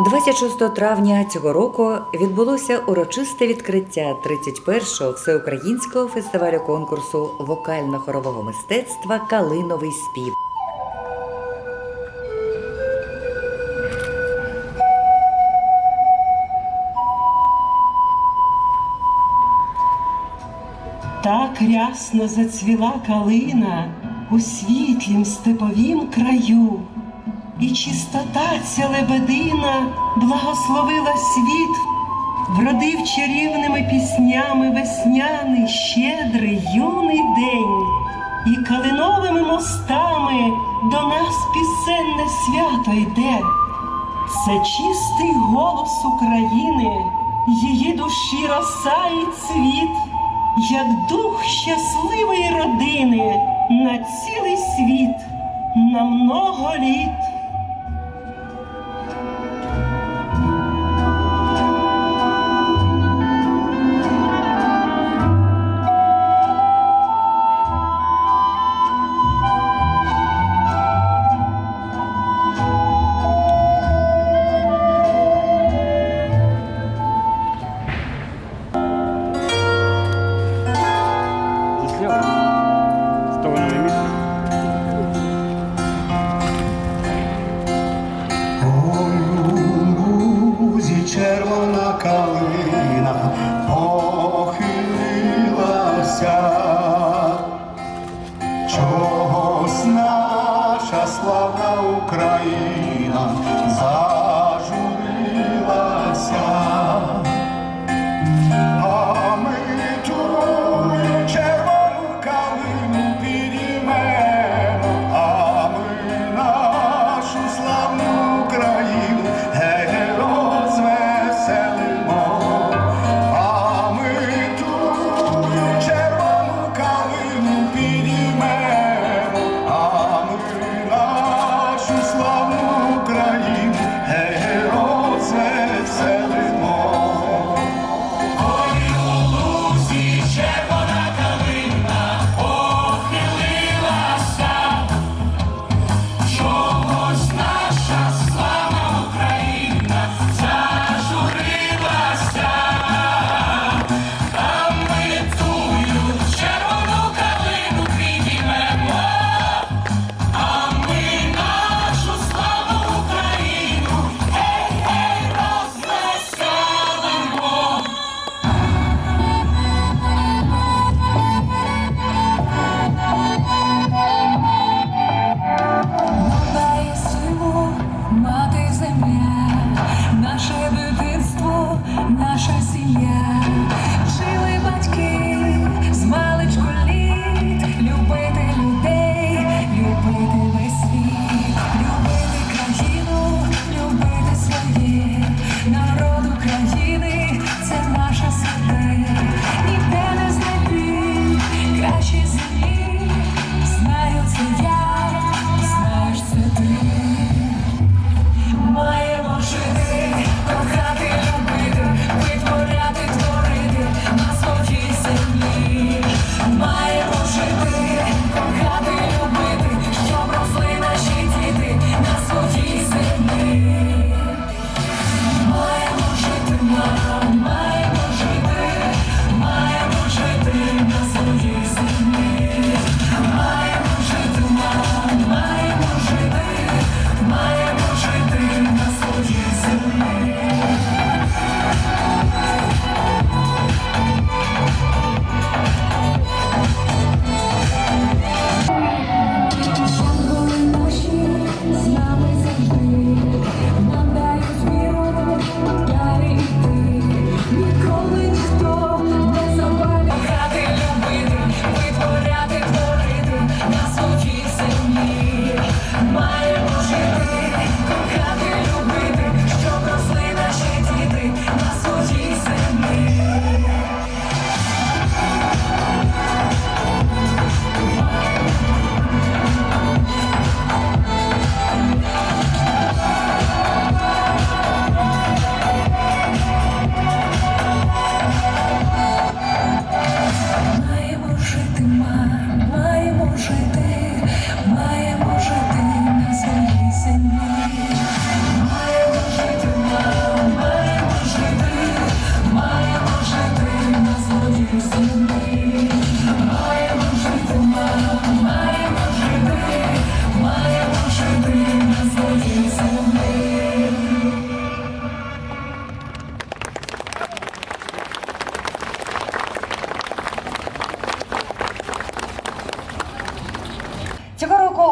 26 травня цього року відбулося урочисте відкриття 31-го всеукраїнського фестивалю конкурсу вокально-хорового мистецтва Калиновий спів. Так рясно зацвіла калина у світлім степовім краю, і чистота ця лебедина благословила світ, вродив чарівними піснями весняний, щедрий юний день, і калиновими мостами до нас пісенне свято йде. Це чистий голос України, її душі роса і цвіт, як дух щасливої родини на цілий світ, на много літ.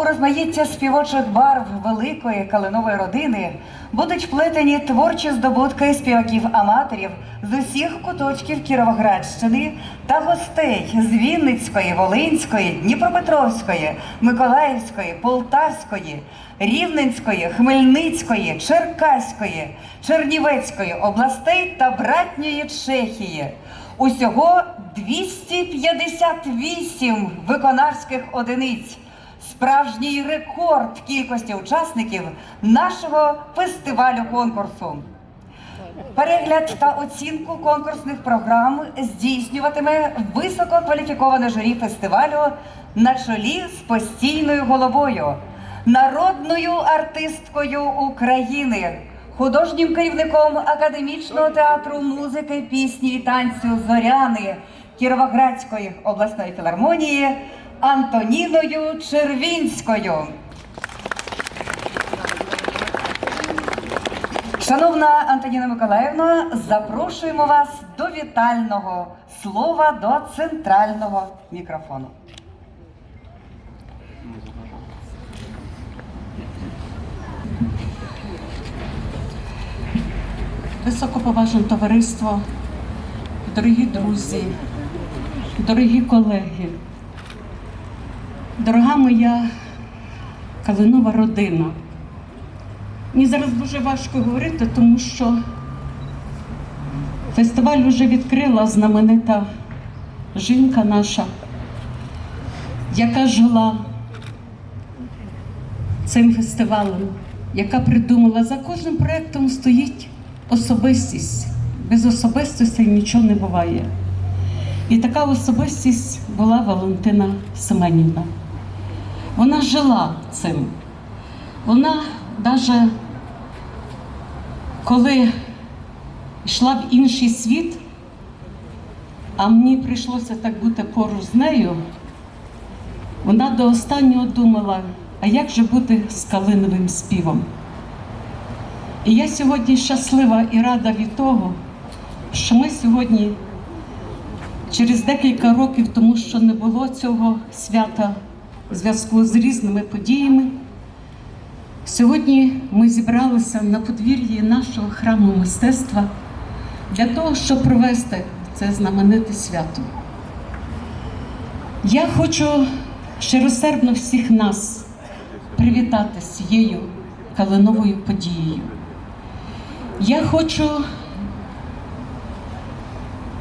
У розмаїття співочих барв великої калинової родини будуть вплетені творчі здобутки співаків-аматорів з усіх куточків Кіровоградщини та гостей з Вінницької, Волинської, Дніпропетровської, Миколаївської, Полтавської, Рівненської, Хмельницької, Черкаської, Чернівецької областей та братньої Чехії. Усього 258 виконавських одиниць. Справжній рекорд кількості учасників нашого фестивалю конкурсу. Перегляд та оцінку конкурсних програм здійснюватиме висококваліфіковане журі фестивалю на чолі з постійною головою, народною артисткою України, художнім керівником академічного театру музики, пісні і танцю Зоряни Кіровоградської обласної філармонії Антоніною Червінською. Шановна Антоніна Миколаївна, запрошуємо вас до вітального слова до центрального мікрофону. Високоповажне товариство, дорогі друзі, дорогі колеги, дорога моя калинова родина. Мені зараз дуже важко говорити, тому що фестиваль вже відкрила знаменита жінка наша, яка жила цим фестивалем, яка придумала за кожним проєктом стоїть особистість. Без особистості нічого не буває. І така особистість була Валентина Семенівна. Вона жила цим. Вона навіть коли йшла в інший світ, а мені прийшлося так бути поруч з нею, вона до останнього думала, а як же бути з калиновим співом? І я сьогодні щаслива і рада від того, що ми сьогодні, через декілька років, тому що не було цього свята в зв'язку з різними подіями, сьогодні ми зібралися на подвір'ї нашого храму мистецтва для того, щоб провести це знамените свято. Я хочу щиросердно всіх нас привітати з цією калиновою подією. Я хочу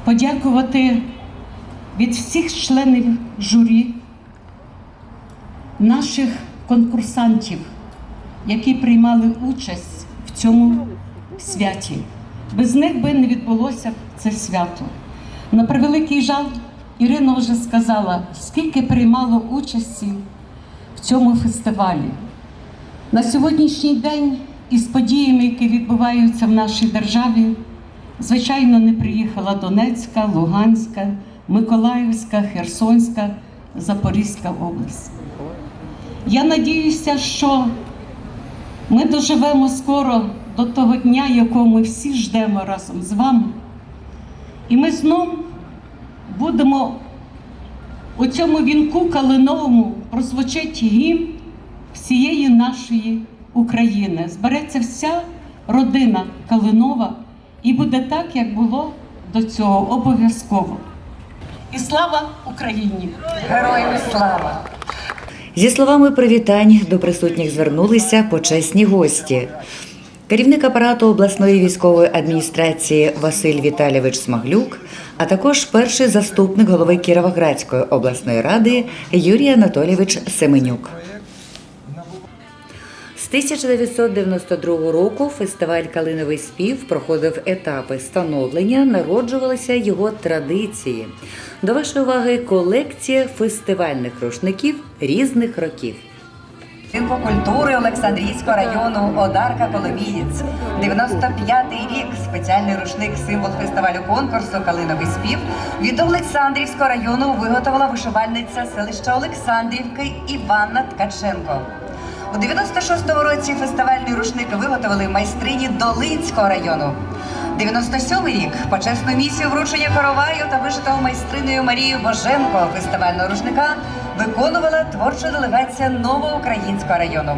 подякувати від всіх членів журі, наших конкурсантів, які приймали участь в цьому святі. Без них би не відбулося це свято. На превеликий жаль, Ірина вже сказала, скільки приймало участі в цьому фестивалі. На сьогоднішній день із подіями, які відбуваються в нашій державі, звичайно, не приїхала Донецька, Луганська, Миколаївська, Херсонська, Запорізька область. Я надіюся, що ми доживемо скоро до того дня, якого ми всі ждемо разом з вами. І ми знову будемо у цьому вінку калиновому прозвучить гімн всієї нашої України. Збереться вся родина Калинова і буде так, як було до цього обов'язково. І слава Україні! Героям слава! Зі словами привітань до присутніх звернулися почесні гості. Керівник апарату обласної військової адміністрації Василь Віталійович Смаглюк, а також перший заступник голови Кіровоградської обласної ради Юрій Анатолійович Семенюк. З 1992 року фестиваль Калиновий спів проходив етапи становлення, народжувалися його традиції. До вашої уваги колекція фестивальних рушників різних років. Будинку культури Олександрійського району Одарка Коломієць. 95-й рік спеціальний рушник символ фестивалю конкурсу Калиновий спів від Олександрівського району виготовила вишивальниця селища Олександрівки Іванна Ткаченко. У 96-му році фестивальний рушник виготовили майстрині Долинського району. 97-й рік почесну місію вручення короваю та вишитого майстриною Марією Боженко фестивального рушника виконувала творча делегація Новоукраїнського району.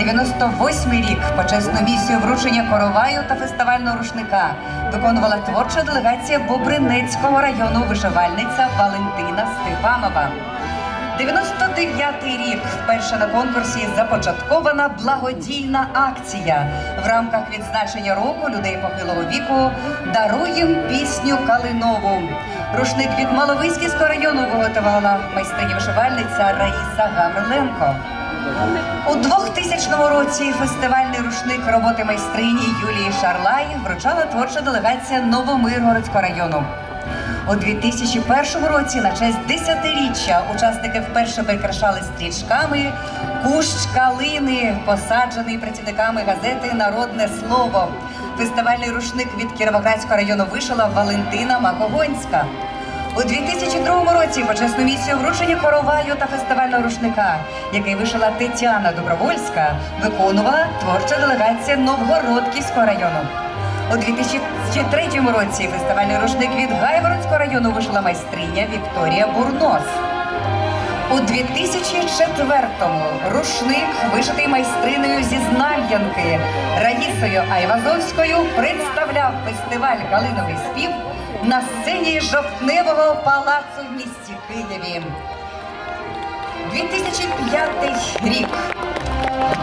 98-й рік почесну місію вручення короваю та фестивального рушника виконувала творча делегація Бобринецького району вишивальниця Валентина Степанова. 99-й рік вперше на конкурсі започаткована благодійна акція в рамках відзначення року людей похилого віку Даруєм пісню Калинову. Рушник від Маловиськівського району виготовила майстриня вишивальниця Раїса Гавриленко. У 2000 році фестивальний рушник роботи майстрині Юлії Шарлай вручала творча делегація Новомиргородського району. У 2001 році на честь десятиріччя учасники вперше прикрашали стрічками кущ калини, посаджений працівниками газети Народне слово. Фестивальний рушник від Кіровоградського району вишила Валентина Макогонська. У 2002 році почесну місію вручення короваю та фестивального рушника, який вишила Тетяна Добровольська, виконувала творча делегація Новгородківського району. У 2003 році фестивальний рушник від Гайворонського району вишила майстриня Вікторія Бурнос. У 2004-му рушник, вишитий майстриною зі Знам'янки Раїсою Айвазовською, представляв фестиваль Калиновий спів на сцені жовтневого палацу в місті Києві. 2005 рік.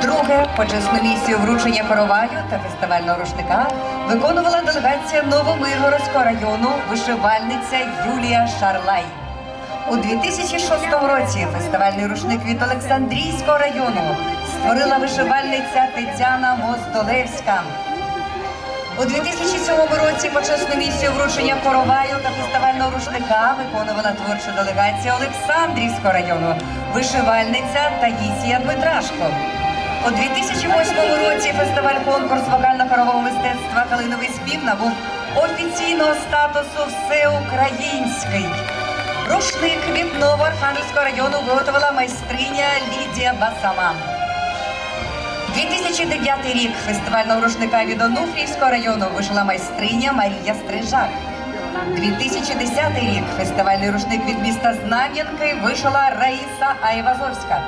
Друге почесну місію вручення короваю та фестивального рушника виконувала делегація Новомиргородського району вишивальниця Юлія Шарлай. У 2006 році фестивальний рушник від Олександрійського району створила вишивальниця Тетяна Моздолевська. У 2007 році почесну місію вручення короваю та фестивального рушника виконувала творча делегація Олександрівського району, вишивальниця Таїсія Дмитрашко. У 2008 році фестиваль конкурс вокально-хорового мистецтва Калиновий спів набув офіційного статусу всеукраїнський. Рушник від Новоархангельського району виготовила майстриня Лідія Басаман. 2009 рік фестивального рушника від Онуфрівського району вишила майстриня Марія Стрижак. 2010 рік фестивальний рушник від міста Знам'янки вишила Раїса Айвазовська.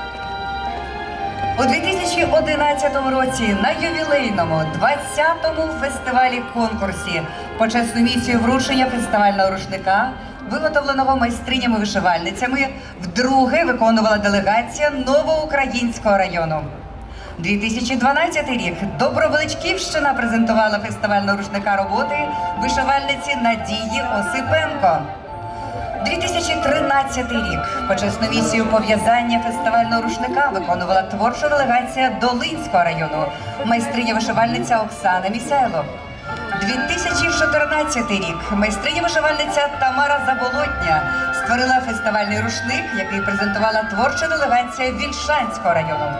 У 2011 році на ювілейному 20-му фестивалі конкурсі почесну місію вручення фестивального рушника, виготовленого майстринями-вишивальницями, вдруге виконувала делегація Новоукраїнського району. 2012 рік Добровеличківщина презентувала фестивального рушника роботи вишивальниці Надії Осипенко. 2013 рік почесну місію пов'язання фестивального рушника виконувала творча делегація Долинського району, майстриня вишивальниця Оксана Місяйло. 2014 рік майстриня вишивальниця Тамара Заболотня створила фестивальний рушник, який презентувала творча делегація Вільшанського району.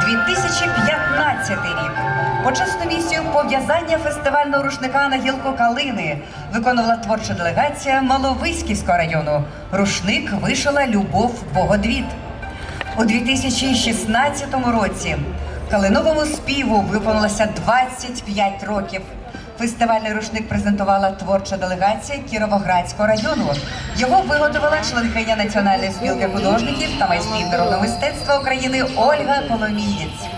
2015 рік. Почесну місію пов'язання фестивального рушника на гілку Калини виконувала творча делегація Маловиськівського району. Рушник вишила Любов Богодвіт. У 2016 році Калиновому співу виповнилося 25 років. Фестивальний рушник презентувала творча делегація Кіровоградського району. Його виготовила членкиня Національної спілки художників та майстрів народного мистецтва України Ольга Коломієць.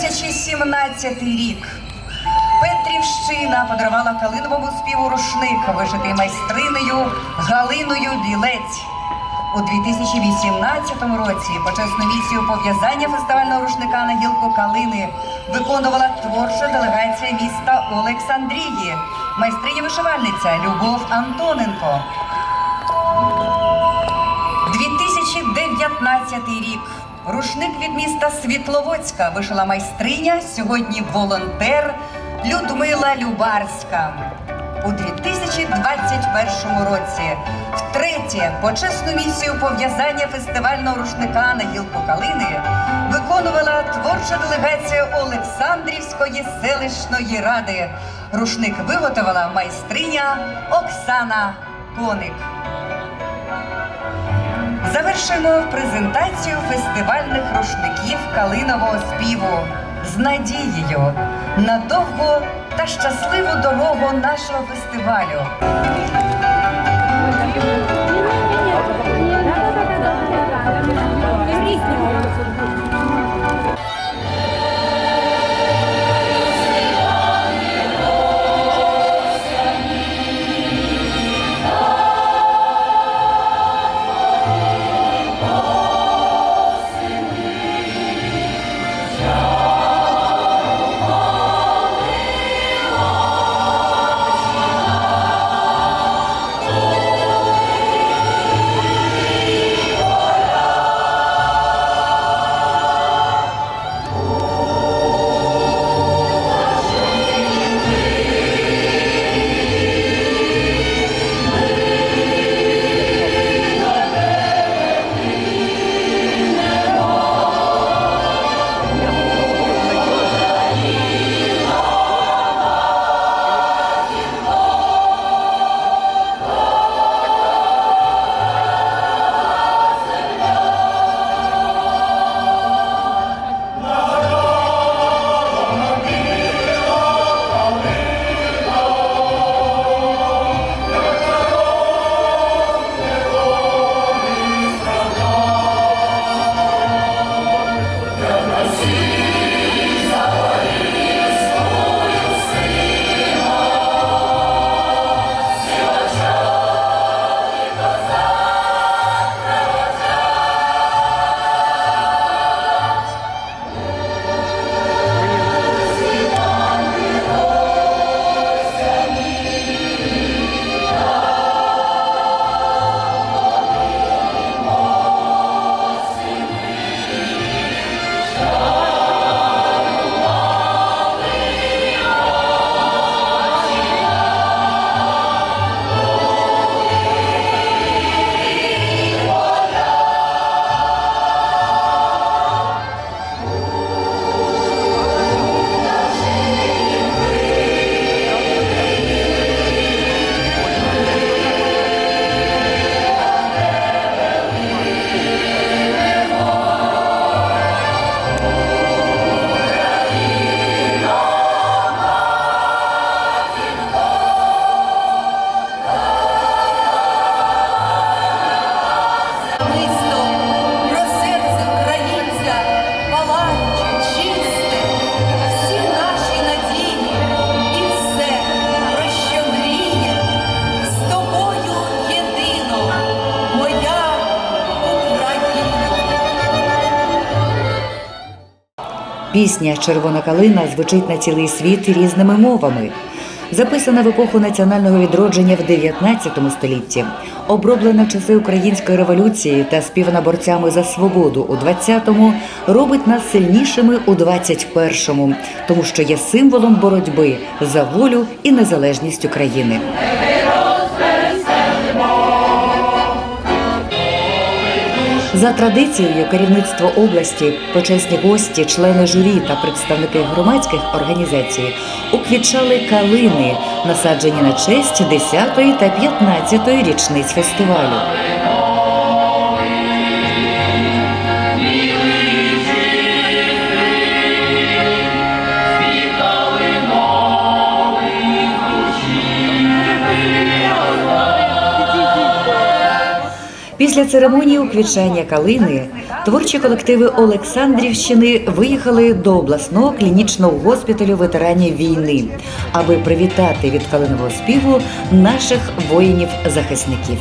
2017 рік. Петрівщина подарувала Калиновому співу рушник, вишитий майстринею Галиною Білець. У 2018 році почесну місію пов'язання фестивального рушника на гілку Калини виконувала творча делегація міста Олександрії, майстриня вишивальниця Любов Антоненко. 2019 рік. Рушник від міста Світловодська вишила майстриня, сьогодні волонтер Людмила Любарська. У 2021 році втретє почесну місію пов'язання фестивального рушника на гілку Калини виконувала творча делегація Олександрівської селищної ради. Рушник виготовила майстриня Оксана Коник. Завершимо презентацію фестивальних рушників калинового співу з надією на довгу та щасливу дорогу нашого фестивалю. Різні Пісня Червона калина звучить на цілий світ різними мовами. Записана в епоху національного відродження в 19 столітті, оброблена в часи української революції та співана борцями за свободу у 20-му, робить нас сильнішими у 21-му, тому що є символом боротьби за волю і незалежність України. За традицією керівництво області, почесні гості, члени журі та представники громадських організацій уквітчали калини, насаджені на честь 10-ї та 15-ї річниць фестивалю. Після церемонії уквічання калини творчі колективи Олександрівщини виїхали до обласного клінічного госпіталю ветеранів війни, аби привітати від калинового співу наших воїнів-захисників.